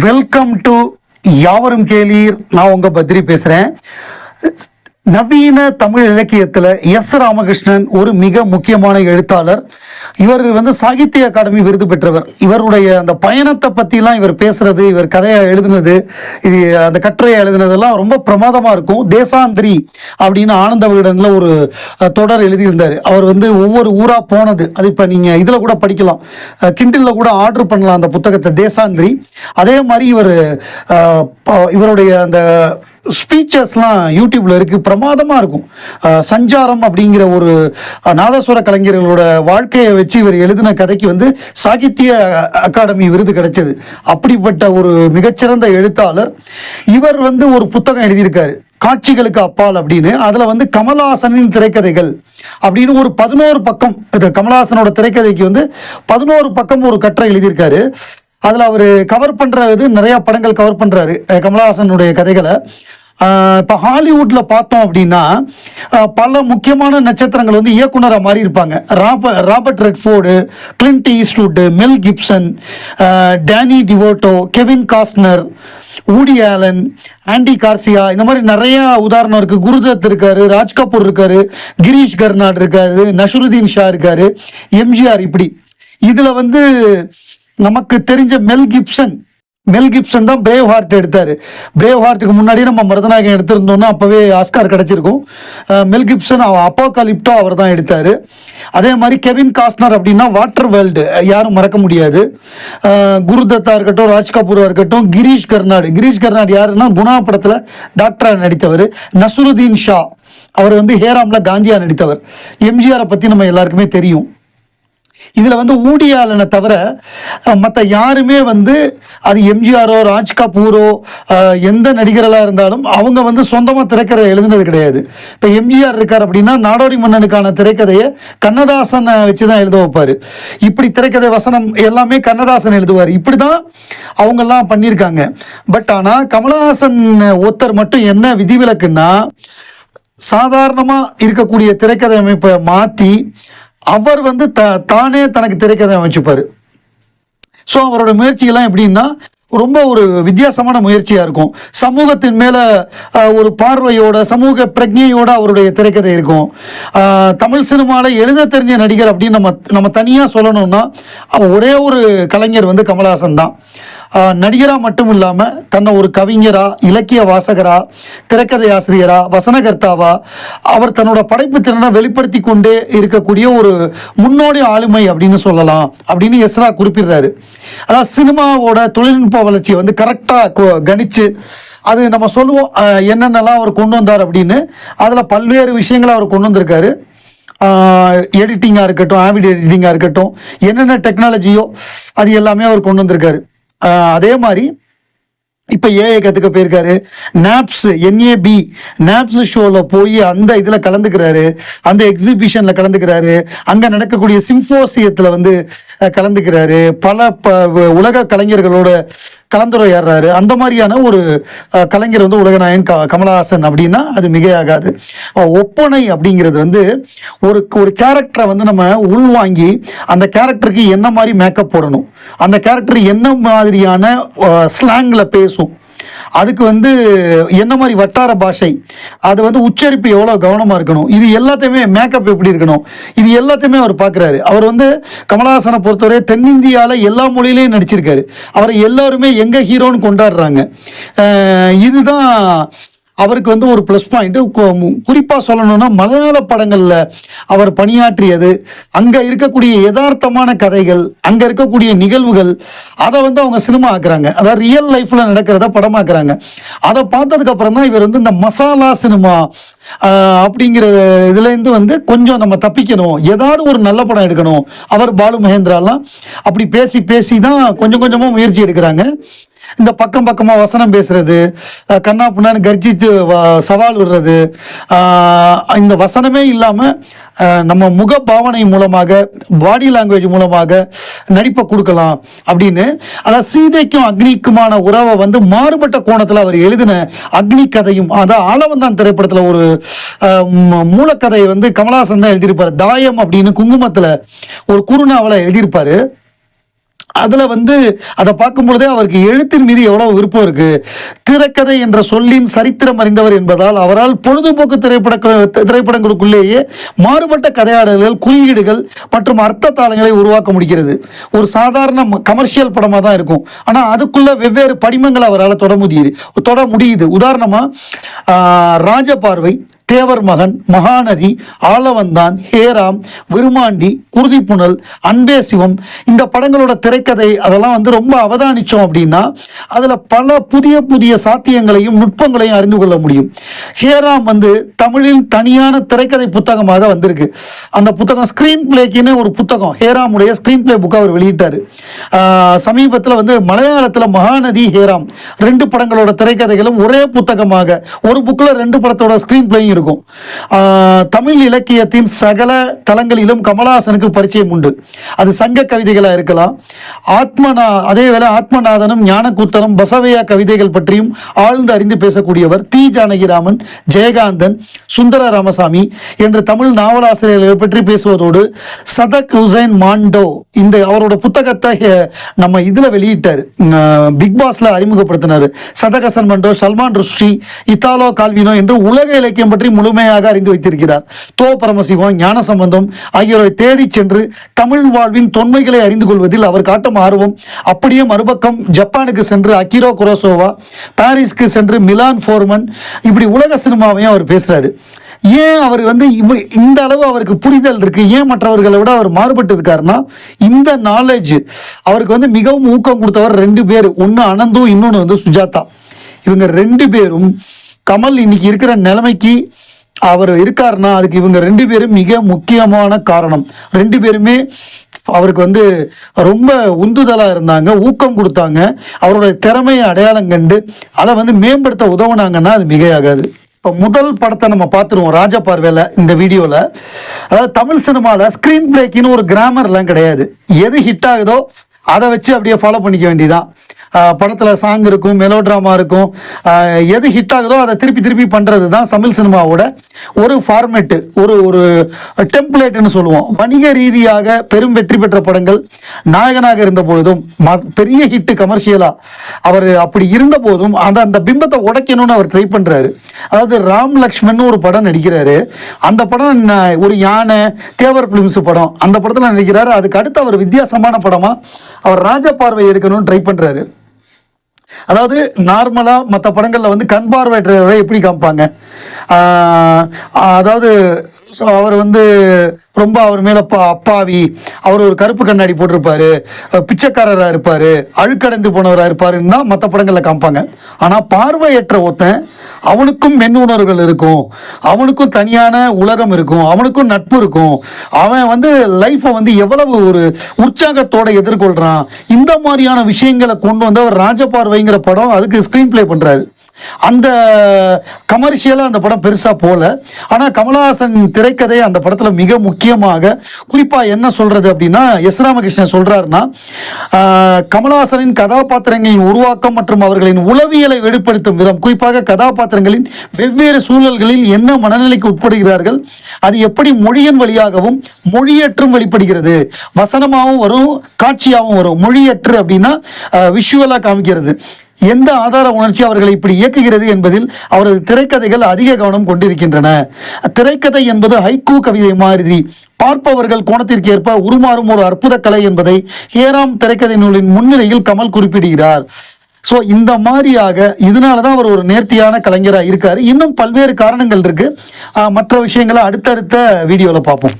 Welcome to யாவரும் கேளீர். நான் உங்க பத்ரி பேசுறேன். நவீன தமிழ் இலக்கியத்தில் எஸ் ராமகிருஷ்ணன் ஒரு மிக முக்கியமான எழுத்தாளர். இவர் வந்து சாகித்ய அகாடமி விருது பெற்றவர். இவருடைய அந்த பயணத்தை பற்றிலாம் இவர் பேசுறது இவர் கதையை எழுதுனது இது அந்த கட்டுரையை எழுதுனதெல்லாம் ரொம்ப பிரமாதமாக இருக்கும். தேசாந்திரி அப்படின்னு ஆனந்த விகடனில் ஒரு தொடர் எழுதியிருந்தார். அவர் வந்து ஒவ்வொரு ஊராக போனது. அது இப்போ நீங்கள் இதில் கூட படிக்கலாம். கிண்டிலில் கூட ஆர்டர் பண்ணலாம் அந்த புத்தகத்தை தேசாந்திரி. அதே மாதிரி இவர் இவருடைய அந்த ஸ்பீச்சஸ்லாம் யூடியூப்ல இருக்கு பிரமாதமா இருக்கும். சஞ்சாரம் அப்படிங்கிற ஒரு நாதஸ்வர கலைஞர்களோட வாழ்க்கையை வச்சு இவர் எழுதின கதைக்கு வந்து சாகித்ய அகாடமி விருது கிடைச்சது. அப்படிப்பட்ட ஒரு மிகச்சிறந்த எழுத்தாளர். இவர் வந்து ஒரு புத்தகம் எழுதியிருக்காரு. காட்சிகளுக்கு அப்பால் அப்படின்னு அதில் வந்து கமலஹாசனின் திரைக்கதைகள் அப்படின்னு ஒரு பதினோரு பக்கம் இது கமலஹாசனோட திரைக்கதைக்கு வந்து பதினோரு பக்கம் ஒரு கட்டுரை எழுதியிருக்காரு. அதில் அவர் கவர் பண்ணுறது நிறையா படங்கள் கவர் பண்ணுறாரு கமலஹாசனுடைய கதைகளை. இப்போ ஹாலிவுட்டில் பார்த்தோம் அப்படின்னா பல முக்கியமான நட்சத்திரங்கள் வந்து இயக்குனராக மாறி இருப்பாங்க ராப Robert Redford Clint Eastwood Mel Gibson Danny DeVito Kevin Costner Woody Allen Andy Garcia இந்த மாதிரி நிறையா உதாரணம் இருக்குது குருதத் இருக்காரு ராஜ் கபூர் இருக்காரு கிரீஷ் கர்னாட் இருக்காரு நஷருதீன் ஷா இருக்காரு எம்ஜிஆர் இப்படி. இதில் வந்து நமக்கு தெரிஞ்ச மெல் கிப்சன் மெல் கிப்சன் தான் பிரேவ் ஹார்ட் எடுத்தார். பிரேவ் ஹார்ட்டுக்கு முன்னாடி நம்ம மருதநாயகம் எடுத்திருந்தோம்னா அப்போவே ஆஸ்கார் கிடச்சிருக்கும். மெல் கிப்சன் அப்போ கலிப்டோ அவர் தான் எடுத்தார். அதே மாதிரி கெவின் காஸ்னர் அப்படின்னா வாட்டர் வேர்ல்டு யாரும் மறக்க முடியாது. குருதத்தா இருக்கட்டும் ராஜ் கபூராக இருக்கட்டும் கிரீஷ் கர்நாடு கிரீஷ் கர்நாடு யாருன்னா குணா படத்தில் டாக்டரா நடித்தவர். நசுருதீன் ஷா. அவர் வந்து ஹேராம்ல காந்தியா நடித்தவர். எம்ஜிஆரை பற்றி நம்ம எல்லாருக்குமே தெரியும். இதில் வந்து ஊடியாளனை தவிர மற்ற யாருமே வந்து அது எம்ஜிஆரோ ராஜ் கபூரோ எந்த நடிகர்களாக இருந்தாலும் அவங்க வந்து சொந்தமாக திரைக்கதை எழுதுனது கிடையாது. இப்போ எம்ஜிஆர் இருக்கார் அப்படின்னா நாடோடி மன்னனுக்கான திரைக்கதையை கண்ணதாசனை வச்சு தான் எழுத வைப்பார். இப்படி திரைக்கதை வசனம் எல்லாமே கண்ணதாசன் எழுதுவார். இப்படி தான் அவங்கெல்லாம் பண்ணியிருக்காங்க. பட் ஆனால் கமலஹாசன் ஒருத்தர் மட்டும் என்ன விதிவிலக்குன்னா சாதாரணமாக இருக்கக்கூடிய திரைக்கதை அமைப்பை மாற்றி அவர் வந்து த தானே தனக்கு திரைக்கதை அமைச்சுப்பார். ஸோ அவரோட முயற்சியெல்லாம் எப்படின்னா ரொம்ப ஒரு வித்தியாசமான முயற்சியாக இருக்கும். சமூகத்தின் மேலே ஒரு பார்வையோட சமூக பிரஜையோட அவருடைய திரைக்கதை இருக்கும். தமிழ் சினிமாவில் எழுத தெரிஞ்ச நடிகர் அப்படின்னு நம்ம நம்ம தனியாக சொல்லணும்னா ஒரே ஒரு கலைஞர் வந்து கமலஹாசன் தான். நடிகராக மட்டும் இல்லாமல் தன்னை ஒரு கவிஞரா இலக்கிய வாசகரா திரைக்கதை ஆசிரியரா வசனகர்த்தாவா அவர் தன்னோட படைப்பு திறனை வெளிப்படுத்தி கொண்டே இருக்கக்கூடிய ஒரு முன்னோடி ஆளுமை அப்படின்னு சொல்லலாம் அப்படின்னு எஸ்ரா குறிப்பிடுறாரு. அதாவது சினிமாவோட தொழில்நுட்ப வளர்ச்சியை வந்து கரெக்டாக கணிச்சு அது நம்ம சொல்லுவோம் என்னென்னலாம் அவர் கொண்டு வந்தார் அப்படின்னு அதில் பல்வேறு விஷயங்களை அவர் கொண்டு வந்திருக்காரு. எடிட்டிங்காக இருக்கட்டும் ஆவிட் எடிட்டிங்காக இருக்கட்டும் என்னென்ன டெக்னாலஜியோ அது எல்லாமே அவர் கொண்டு வந்திருக்காரு. அதே மாதிரி இப்போ ஏஐ கற்றுக்க போயிருக்காரு. நாப்ஸ் என்ஏபி நாப்ஸ் ஷோவில் போய் அந்த இதில் கலந்துக்கிறாரு. அந்த எக்ஸிபிஷனில் கலந்துக்கிறாரு. அங்கே நடக்கக்கூடிய சிம்போசியத்தில் வந்து கலந்துக்கிறாரு. பல ப உலக கலைஞர்களோட கலந்துரையாடுறாரு. அந்த மாதிரியான ஒரு கலைஞர் வந்து உலகநாயகன் க கமலஹாசன் அப்படின்னா அது மிகையாகாது. ஒப்பனை அப்படிங்கிறது வந்து ஒரு ஒரு கேரக்டரை வந்து நம்ம உள்வாங்கி அந்த கேரக்டருக்கு என்ன மாதிரி மேக்கப் போடணும்? அந்த கேரக்டர் என்ன மாதிரியான ஸ்லாங்கில் பேசும்? அதுக்கு வந்து என்ன மாதிரி வட்டார பாஷை? அது வந்து உச்சரிப்பு எவ்வளோ கவனமாக இருக்கணும்? இது எல்லாத்தையுமே மேக்கப் எப்படி இருக்கணும்? இது எல்லாத்தையுமே அவர் பார்க்குறாரு அவர் வந்து கமலஹாசனை பொறுத்தவரை தென்னிந்தியாவில் எல்லா மொழியிலையும் நடிச்சிருக்காரு. அவரை எல்லாருமே எங்கள் ஹீரோன்னு கொண்டாடுறாங்க. இதுதான் அவருக்கு வந்து ஒரு ப்ளஸ் பாயிண்ட்டு குறிப்பாக சொல்லணும்னா மலையாள படங்களில் அவர் பணியாற்றியது அங்கே இருக்கக்கூடிய யதார்த்தமான கதைகள் அங்கே இருக்கக்கூடிய நிகழ்வுகள் அதை வந்து அவங்க சினிமா ஆக்குறாங்க. அதாவது ரியல் லைஃப்பில் நடக்கிறத படமாக்குறாங்க. அதை பார்த்ததுக்கப்புறம் தான் இவர் வந்து இந்த மசாலா சினிமா அப்படிங்கிற இதுலேருந்து வந்து கொஞ்சம் நம்ம தப்பிக்கணும். ஏதாவது ஒரு நல்ல படம் எடுக்கணும். அவர் பாலு மகேந்திராலாம் அப்படி பேசி பேசி தான் கொஞ்சம் கொஞ்சமாக முயற்சி எடுக்கிறாங்க. இந்த பக்கம் பக்கமாக வசனம் பேசுறது கண்ணா புண்ணான்னு கர்ஜித்து வ- சவால் விடுறது இந்த வசனமே இல்லாமல் நம்ம முக பாவனை மூலமாக பாடி லாங்குவேஜ் மூலமாக நடிப்பை கொடுக்கலாம் அப்படின்னு அதாவது சீதைக்கும் அக்னிக்குமான உறவை வந்து மாறுபட்ட கோணத்தில் அவர் எழுதின அக்னி கதையும் அதான் ஆளவந்தான் திரைப்படத்தில் ஒரு மூலக்கதையை வந்து கமலஹாசன் தான் எழுதியிருப்பார். தாயம் அப்படின்னு குங்குமத்தில் ஒரு குறுநாவலை எழுதியிருப்பாரு. அதில் வந்து அதை பார்க்கும்பொழுதே அவருக்கு எழுத்தின் மீது எவ்வளோ விருப்பம் இருக்குது திரைக்கதை என்ற சொல்லின் சரித்திரம் அறிந்தவர் என்பதால் அவரால் பொழுதுபோக்கு திரைப்பட திரைப்படங்களுக்குள்ளேயே மாறுபட்ட கதையாடல்கள் குறியீடுகள் மற்றும் அர்த்த தாளங்களை உருவாக்க முடிகிறது. ஒரு சாதாரண கமர்ஷியல் படமாக தான் இருக்கும். ஆனால் அதுக்குள்ளே வெவ்வேறு படிமங்களை அவரால் தொட முடியுது தொட முடியுது. உதாரணமாக ராஜபார்வை தேவர் மகன் மகாநதி ஆலவந்தான் ஹேராம் விருமாண்டி குருதிப்புணல் அன்பே சிவம். இந்த படங்களோட திரைக்கதை அதெல்லாம் வந்து ரொம்ப அவதானிச்சோம் அப்படின்னா அதில் பல புதிய புதிய சாத்தியங்களையும் நுட்பங்களையும் அறிந்து கொள்ள முடியும். ஹேராம் வந்து தமிழில் தனியான திரைக்கதை புத்தகமாக வந்திருக்கு. அந்த புத்தகம் ஸ்க்ரீன் பிளேக்குன்னு ஒரு புத்தகம் ஹேராமுடைய ஸ்க்ரீன் பிளே புக்கை அவர் வெளியிட்டார். சமீபத்தில் வந்து மலையாளத்தில் மகாநதி ஹேராம் ரெண்டு படங்களோட திரைக்கதைகளும் ஒரே புத்தகமாக ஒரு புக்கில் ரெண்டு படத்தோட ஸ்க்ரீன் பிளேயும் இருக்கும் இருக்கும். தமிழ் இலக்கியத்தின் சகல தளங்களிலும் கமலஹாசனுக்கு பரிச்சயம் உண்டு. அது சங்க கவிதைகளாக இருக்கலாம். ஆத்மநா அதே வேளை ஆத்மநாதனும் ஞானக்கூத்தனும் பசவையா கவிதைகள் பற்றியும் ஆழ்ந்து அறிந்து பேசக்கூடியவர் தி. ஜானகிராமன் ஜெயகாந்தன் சுந்தர ராமசாமி என்ற தமிழ் நாவலாசிரியர்களை பற்றி பேசுவதோடு சதக் ஹுசைன் மாண்டோ இந்த அவரோட புத்தகத்தை நம்ம இதில் வெளியிட்டார். பிக் பாஸ்ல அறிமுகப்படுத்தினார். சதக் ஹசன் மண்டோ சல்மான் ருஷ்டி இத்தாலோ கால்வினோ என்று உலக இலக்கியம் பற்றி பற்றி முழுமையாக அறிந்து வைத்திருக்கிறார். தோ பரமசிவம் ஞான சம்பந்தம் ஆகியோரை தேடிச் சென்று தமிழ் வாழ்வின் தொன்மைகளை அறிந்து கொள்வதில் அவர் காட்டும் ஆர்வம் அப்படியே மறுபக்கம் ஜப்பானுக்கு சென்று அக்கிரோ குரோசோவா பாரிஸ்க்கு சென்று மிலான் ஃபோர்மன் இப்படி உலக சினிமாவையும் அவர் பேசுகிறாரு ஏன் அவர் வந்து இவ இந்த அளவு அவருக்கு புரிதல் இருக்குது ஏன் மற்றவர்களை விட அவர் மாறுபட்டு இருக்காருன்னா இந்த நாலேஜ் அவருக்கு வந்து மிகவும் ஊக்கம் கொடுத்தவர் ரெண்டு பேர். ஒன்று அனந்தும் இன்னொன்று வந்து சுஜாதா. இவங்க ரெண்டு பேரும் கமல் இன்னைக்கு இருக்கிற நிலைமைக்கு அவர் இருக்காருன்னா அதுக்கு இவங்க ரெண்டு பேரும் மிக முக்கியமான காரணம். ரெண்டு பேருமே அவருக்கு வந்து ரொம்ப உந்துதலாக இருந்தாங்க ஊக்கம் கொடுத்தாங்க. அவரோட திறமையை அடையாளம் கண்டு அதை வந்து மேம்படுத்த உதவுனாங்கன்னா அது மிகையாகாது. இப்போ முதல் படத்தை நம்ம பார்த்துருவோம் ராஜா பார்வையில் இந்த வீடியோவில் அதாவது தமிழ் சினிமாவில் ஸ்க்ரீன் பிளேக்குன்னு ஒரு கிராமர்லாம் கிடையாது. எது ஹிட் ஆகுதோ அதை வச்சு அப்படியே ஃபாலோ பண்ணிக்க வேண்டியதான் படத்தில் சாங் இருக்கும் மெலோ ட்ராமா இருக்கும் எது ஹிட் ஆகுதோ அதை திருப்பி திருப்பி பண்ணுறது தான் தமிழ் சினிமாவோட ஒரு ஃபார்மேட்டு ஒரு ஒரு டெம்ப்ளேட்னு சொல்லுவோம். வணிக ரீதியாக பெரும் வெற்றி பெற்ற படங்கள் நாயகனாக இருந்த பொழுதும் ம- பெரிய ஹிட்டு கமர்ஷியலாக அவர் அப்படி இருந்த போதும் அந்த அந்த பிம்பத்தை உடைக்கணும்னு அவர் ட்ரை பண்ணுறாரு அதாவது ராம் லக்ஷ்மன் ஒரு படம் நடிக்கிறாரு. அந்த படம் ஒரு யானை தேவர் ஃபிலிம்ஸ் படம். அந்த படத்தில் நடிக்கிறாரு. அதுக்கு அடுத்து அவர் வித்தியாசமான படமாக அவர் ராஜ பார்வை எடுக்கணும்னு ட்ரை பண்ணுறாரு அதாவது நார்மலாக மற்ற படங்களில் வந்து கண் பார்வையற்றவரை எப்படி காமிப்பாங்க? அதாவது அவர் வந்து ரொம்ப அவர் மேலே பா அப்பாவி. அவர் ஒரு கருப்பு கண்ணாடி போட்டிருப்பாரு. பிச்சைக்காரராக இருப்பார். அழுக்கடைந்து போனவராக இருப்பாருன்னு தான் மற்ற படங்களில் காமிப்பாங்க. ஆனால் பார்வையற்ற ஒருத்தன் அவனுக்கும் மென் உணர்வுகள் இருக்கும். அவனுக்கும் தனியான உலகம் இருக்கும். அவனுக்கும் நட்பு இருக்கும். அவன் வந்து லைஃப்பை வந்து எவ்வளவு ஒரு உற்சாகத்தோட எதிர்கொள்கிறான் இந்த மாதிரியான விஷயங்களை கொண்டு வந்து அவர் ராஜபார்வைங்கிற படம் அதுக்கு ஸ்க்ரீன் ப்ளே பண்ணுறாரு அந்த கமர்ஷியலாக அந்த படம் பெருசாக போகல ஆனால் கமலஹாசன் திரைக்கதை அந்த படத்தில் மிக முக்கியமாக குறிப்பாக என்ன சொல்கிறது அப்படின்னா எஸ் ராமகிருஷ்ணன் சொல்கிறாருன்னா கமலஹாசனின் கதாபாத்திரங்களின் உருவாக்கம் மற்றும் அவர்களின் உளவியலை வெளிப்படுத்தும் விதம் குறிப்பாக கதாபாத்திரங்களின் வெவ்வேறு சூழல்களில் என்ன மனநிலைக்கு உட்படுகிறார்கள் அது எப்படி மொழியின் வழியாகவும் மொழியற்றும் வெளிப்படுகிறது வசனமாகவும் வரும் காட்சியாகவும் வரும். மொழியற்று அப்படின்னா விஷுவலாக காமிக்கிறது. எந்த ஆதார உணர்ச்சி அவர்களை இப்படி இயக்குகிறது என்பதில் அவரது திரைக்கதைகள் அதிக கவனம் கொண்டிருக்கின்றன. திரைக்கதை என்பது ஹைக்கூ கவிதை மாதிரி. பார்ப்பவர்கள் கோணத்திற்கு ஏற்ப உருமாறும் ஒரு அற்புத கலை என்பதை ஹேராம் திரைக்கதை நூலின் முன்னிலையில் கமல் குறிப்பிடுகிறார். ஸோ இந்த மாதிரியாக இதனால தான் அவர் ஒரு நேர்த்தியான கலைஞராக இருக்கார். இன்னும் பல்வேறு காரணங்கள் இருக்கு. மற்ற விஷயங்களை அடுத்தடுத்த வீடியோவில் பார்ப்போம்.